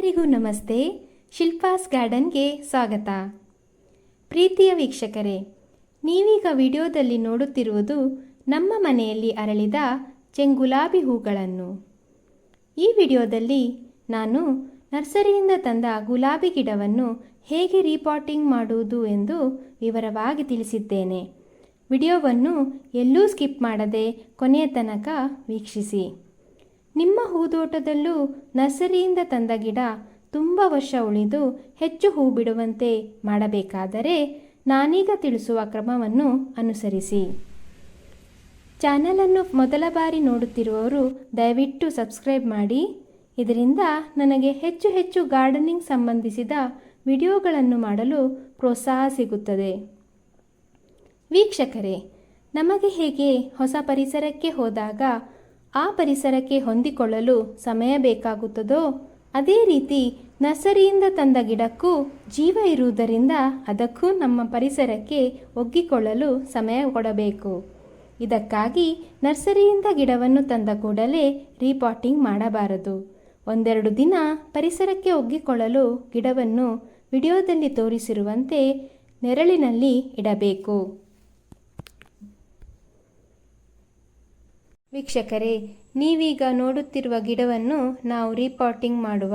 ನಮಸ್ತೆ. ಶಿಲ್ಪಾಸ್ ಗಾರ್ಡನ್ಗೆ ಸ್ವಾಗತ. ಪ್ರೀತಿಯ ವೀಕ್ಷಕರೇ, ನೀವೀಗ ವಿಡಿಯೋದಲ್ಲಿ ನೋಡುತ್ತಿರುವುದು ನಮ್ಮ ಮನೆಯಲ್ಲಿ ಅರಳಿದ ಚೆಂಗುಲಾಬಿ ಹೂಗಳನ್ನು. ಈ ವಿಡಿಯೋದಲ್ಲಿ ನಾನು ನರ್ಸರಿಯಿಂದ ತಂದ ಗುಲಾಬಿ ಗಿಡವನ್ನು ಹೇಗೆ ರೀಪಾಟಿಂಗ್ ಮಾಡುವುದು ಎಂದು ವಿವರವಾಗಿ ತಿಳಿಸಿದ್ದೇನೆ. ವಿಡಿಯೋವನ್ನು ಎಲ್ಲೂ ಸ್ಕಿಪ್ ಮಾಡದೆ ಕೊನೆಯ ತನಕ ವೀಕ್ಷಿಸಿ. ನಿಮ್ಮ ಹೂದೋಟದಲ್ಲೂ ನರ್ಸರಿಯಿಂದ ತಂದ ಗಿಡ ತುಂಬ ವರ್ಷ ಉಳಿದು ಹೆಚ್ಚು ಹೂ ಬಿಡುವಂತೆ ಮಾಡಬೇಕಾದರೆ ನಾನೀಗ ತಿಳಿಸುವ ಕ್ರಮವನ್ನು ಅನುಸರಿಸಿ. ಚಾನಲನ್ನು ಮೊದಲ ಬಾರಿ ನೋಡುತ್ತಿರುವವರು ದಯವಿಟ್ಟು ಸಬ್ಸ್ಕ್ರೈಬ್ ಮಾಡಿ. ಇದರಿಂದ ನನಗೆ ಹೆಚ್ಚು ಹೆಚ್ಚು ಗಾರ್ಡನಿಂಗ್ ಸಂಬಂಧಿಸಿದ ವಿಡಿಯೋಗಳನ್ನು ಮಾಡಲು ಪ್ರೋತ್ಸಾಹ ಸಿಗುತ್ತದೆ. ವೀಕ್ಷಕರೇ, ನಮಗೆ ಹೇಗೆ ಹೊಸ ಪರಿಸರಕ್ಕೆ ಹೋದಾಗ ಆ ಪರಿಸರಕ್ಕೆ ಹೊಂದಿಕೊಳ್ಳಲು ಸಮಯ ಬೇಕಾಗುತ್ತದೋ? ಅದೇ ರೀತಿ ನರ್ಸರಿಯಿಂದ ತಂದ ಗಿಡಕ್ಕೂ ಜೀವ ಇರುವುದರಿಂದ ಅದಕ್ಕೂ ನಮ್ಮ ಪರಿಸರಕ್ಕೆ ಒಗ್ಗಿಕೊಳ್ಳಲು ಸಮಯ ಕೊಡಬೇಕು. ಇದಕ್ಕಾಗಿ ನರ್ಸರಿಯಿಂದ ಗಿಡವನ್ನು ತಂದ ಕೂಡಲೇ ರೀಪಾಟಿಂಗ್ ಮಾಡಬಾರದು. ಒಂದೆರಡು ದಿನ ಪರಿಸರಕ್ಕೆ ಒಗ್ಗಿಕೊಳ್ಳಲು ಗಿಡವನ್ನು ವಿಡಿಯೋದಲ್ಲಿ ತೋರಿಸಿರುವಂತೆ ನೆರಳಿನಲ್ಲಿ ಇಡಬೇಕು. ವೀಕ್ಷಕರೇ, ನೀವೀಗ ನೋಡುತ್ತಿರುವ ಗಿಡವನ್ನು ನಾವು ರೀಪಾಟಿಂಗ್ ಮಾಡುವ.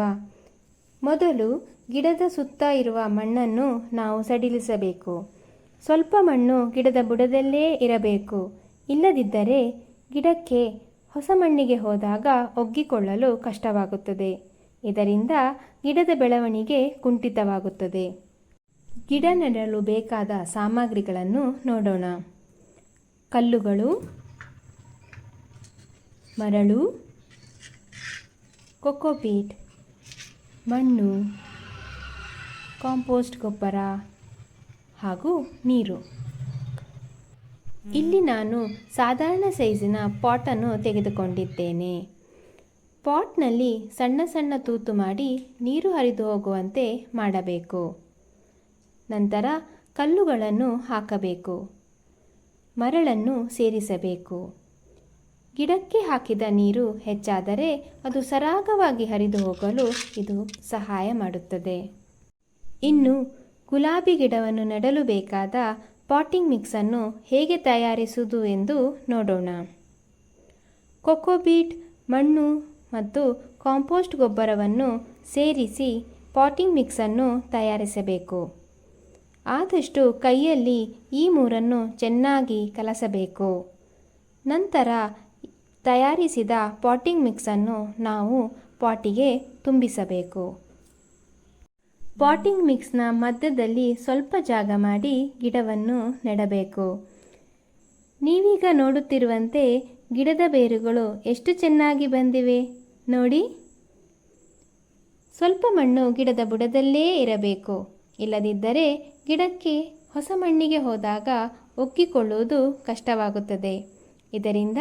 ಮೊದಲು ಗಿಡದ ಸುತ್ತ ಇರುವ ಮಣ್ಣನ್ನು ನಾವು ಸಡಿಲಿಸಬೇಕು. ಸ್ವಲ್ಪ ಮಣ್ಣು ಗಿಡದ ಬುಡದಲ್ಲೇ ಇರಬೇಕು. ಇಲ್ಲದಿದ್ದರೆ ಗಿಡಕ್ಕೆ ಹೊಸ ಮಣ್ಣಿಗೆ ಹೋದಾಗ ಒಗ್ಗಿಕೊಳ್ಳಲು ಕಷ್ಟವಾಗುತ್ತದೆ. ಇದರಿಂದ ಗಿಡದ ಬೆಳವಣಿಗೆ ಕುಂಠಿತವಾಗುತ್ತದೆ. ಗಿಡ ನೆಡಲು ಬೇಕಾದ ಸಾಮಗ್ರಿಗಳನ್ನು ನೋಡೋಣ. ಕಲ್ಲುಗಳು ಮರಳು ಕೊಕೋಪೀಟ್ ಮಣ್ಣು, ಕಾಂಪೋಸ್ಟ್ ಗೊಬ್ಬರ ಹಾಗೂ ನೀರು. ಇಲ್ಲಿ ನಾನು ಸಾಧಾರಣ ಸೈಜಿನ ಪಾಟನ್ನು ತೆಗೆದುಕೊಂಡಿದ್ದೇನೆ. ಪಾಟ್ನಲ್ಲಿ ಸಣ್ಣ ಸಣ್ಣ ತೂತು ಮಾಡಿ ನೀರು ಹರಿದು ಹೋಗುವಂತೆ ಮಾಡಬೇಕು. ನಂತರ ಕಲ್ಲುಗಳನ್ನು ಹಾಕಬೇಕು. ಮರಳನ್ನು ಸೇರಿಸಬೇಕು. ಗಿಡಕ್ಕೆ ಹಾಕಿದ ನೀರು ಹೆಚ್ಚಾದರೆ ಅದು ಸರಾಗವಾಗಿ ಹರಿದು ಹೋಗಲು ಇದು ಸಹಾಯ ಮಾಡುತ್ತದೆ. ಇನ್ನು ಗುಲಾಬಿ ಗಿಡವನ್ನು ನೆಡಲು ಬೇಕಾದ ಪಾಟಿಂಗ್ ಮಿಕ್ಸನ್ನು ಹೇಗೆ ತಯಾರಿಸುವುದು ಎಂದು ನೋಡೋಣ. ಕೊಕೋಬೀಟ್ ಮಣ್ಣು ಮತ್ತು ಕಾಂಪೋಸ್ಟ್ ಗೊಬ್ಬರವನ್ನು ಸೇರಿಸಿ ಪಾಟಿಂಗ್ ಮಿಕ್ಸನ್ನು ತಯಾರಿಸಬೇಕು. ಆದಷ್ಟು ಕೈಯಲ್ಲಿ ಈ ಮೂರನ್ನು ಚೆನ್ನಾಗಿ ಕಲಸಬೇಕು. ನಂತರ ತಯಾರಿಸಿದ ಪಾಟಿಂಗ್ ಮಿಕ್ಸನ್ನು ನಾವು ಪಾಟಿಗೆ ತುಂಬಿಸಬೇಕು. ಪಾಟಿಂಗ್ ಮಿಕ್ಸ್ನ ಮಧ್ಯದಲ್ಲಿ ಸ್ವಲ್ಪ ಜಾಗ ಮಾಡಿ ಗಿಡವನ್ನು ನೆಡಬೇಕು. ನೀವೀಗ ನೋಡುತ್ತಿರುವಂತೆ ಗಿಡದ ಬೇರುಗಳು ಎಷ್ಟು ಚೆನ್ನಾಗಿ ಬಂದಿವೆ ನೋಡಿ. ಸ್ವಲ್ಪ ಮಣ್ಣು ಗಿಡದ ಬುಡದಲ್ಲೇ ಇರಬೇಕು. ಇಲ್ಲದಿದ್ದರೆ ಗಿಡಕ್ಕೆ ಹೊಸ ಮಣ್ಣಿಗೆ ಹೋದಾಗ ಒಕ್ಕಿಕೊಳ್ಳುವುದು ಕಷ್ಟವಾಗುತ್ತದೆ. ಇದರಿಂದ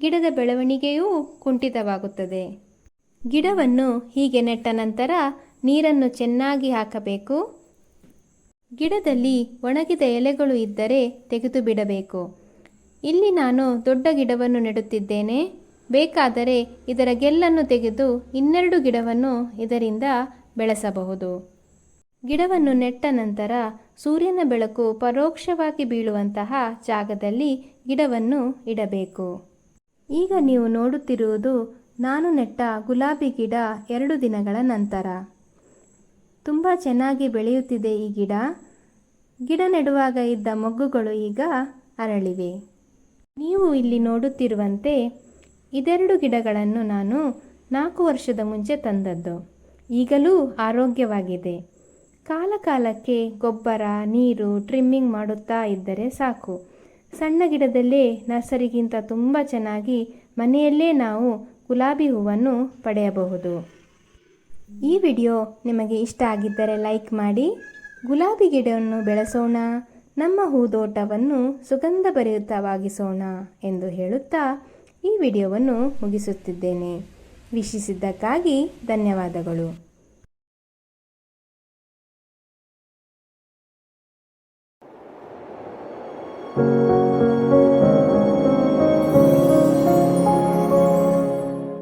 ಗಿಡದ ಬೆಳವಣಿಗೆಯೂ ಕುಂಠಿತವಾಗುತ್ತದೆ. ಗಿಡವನ್ನು ಹೀಗೆ ನೆಟ್ಟ ನಂತರ ನೀರನ್ನು ಚೆನ್ನಾಗಿ ಹಾಕಬೇಕು. ಗಿಡದಲ್ಲಿ ಒಣಗಿದ ಎಲೆಗಳು ಇದ್ದರೆ ತೆಗೆದು ಬಿಡಬೇಕು. ಇಲ್ಲಿ ನಾನು ದೊಡ್ಡ ಗಿಡವನ್ನು ನೆಡುತ್ತಿದ್ದೇನೆ. ಬೇಕಾದರೆ ಇದರ ಗೆಲ್ಲನ್ನು ತೆಗೆದು ಇನ್ನೆರಡು ಗಿಡವನ್ನು ಇದರಿಂದ ಬೆಳೆಸಬಹುದು. ಗಿಡವನ್ನು ನೆಟ್ಟ ನಂತರ ಸೂರ್ಯನ ಬೆಳಕು ಪರೋಕ್ಷವಾಗಿ ಬೀಳುವಂತಹ ಜಾಗದಲ್ಲಿ ಗಿಡವನ್ನು ಇಡಬೇಕು. ಈಗ ನೀವು ನೋಡುತ್ತಿರುವುದು ನಾನು ನೆಟ್ಟ ಗುಲಾಬಿ ಗಿಡ ಎರಡು ದಿನಗಳ ನಂತರ. ತುಂಬ ಚೆನ್ನಾಗಿ ಬೆಳೆಯುತ್ತಿದೆ ಈ ಗಿಡ. ಗಿಡ ನೆಡುವಾಗ ಇದ್ದ ಮೊಗ್ಗುಗಳು ಈಗ ಅರಳಿವೆ. ನೀವು ಇಲ್ಲಿ ನೋಡುತ್ತಿರುವಂತೆ ಇದೆರಡು ಗಿಡಗಳನ್ನು ನಾನು ನಾಲ್ಕು ವರ್ಷದ ಮುಂಚೆ ತಂದದ್ದು. ಈಗಲೂ ಆರೋಗ್ಯವಾಗಿದೆ. ಕಾಲಕಾಲಕ್ಕೆ ಗೊಬ್ಬರ, ನೀರು ಟ್ರಿಮ್ಮಿಂಗ್ ಮಾಡುತ್ತಾ ಇದ್ದರೆ ಸಾಕು. ಸಣ್ಣ ಗಿಡದಲ್ಲೇ ನರ್ಸರಿಗಿಂತ ತುಂಬ ಚೆನ್ನಾಗಿ ಮನೆಯಲ್ಲೇ ನಾವು ಗುಲಾಬಿ ಹೂವನ್ನು ಪಡೆಯಬಹುದು. ಈ ವಿಡಿಯೋ ನಿಮಗೆ ಇಷ್ಟ ಆಗಿದ್ದರೆ ಲೈಕ್ ಮಾಡಿ, ಗುಲಾಬಿ ಗಿಡವನ್ನು ಬೆಳೆಸೋಣ, ನಮ್ಮ ಹೂದೋಟವನ್ನು ಸುಗಂಧಭರಿತವಾಗಿಸೋಣ ಎಂದು ಹೇಳುತ್ತಾ ಈ ವಿಡಿಯೋವನ್ನು ಮುಗಿಸುತ್ತಿದ್ದೇನೆ. ವೀಕ್ಷಿಸಿದ್ದಕ್ಕಾಗಿ ಧನ್ಯವಾದಗಳು.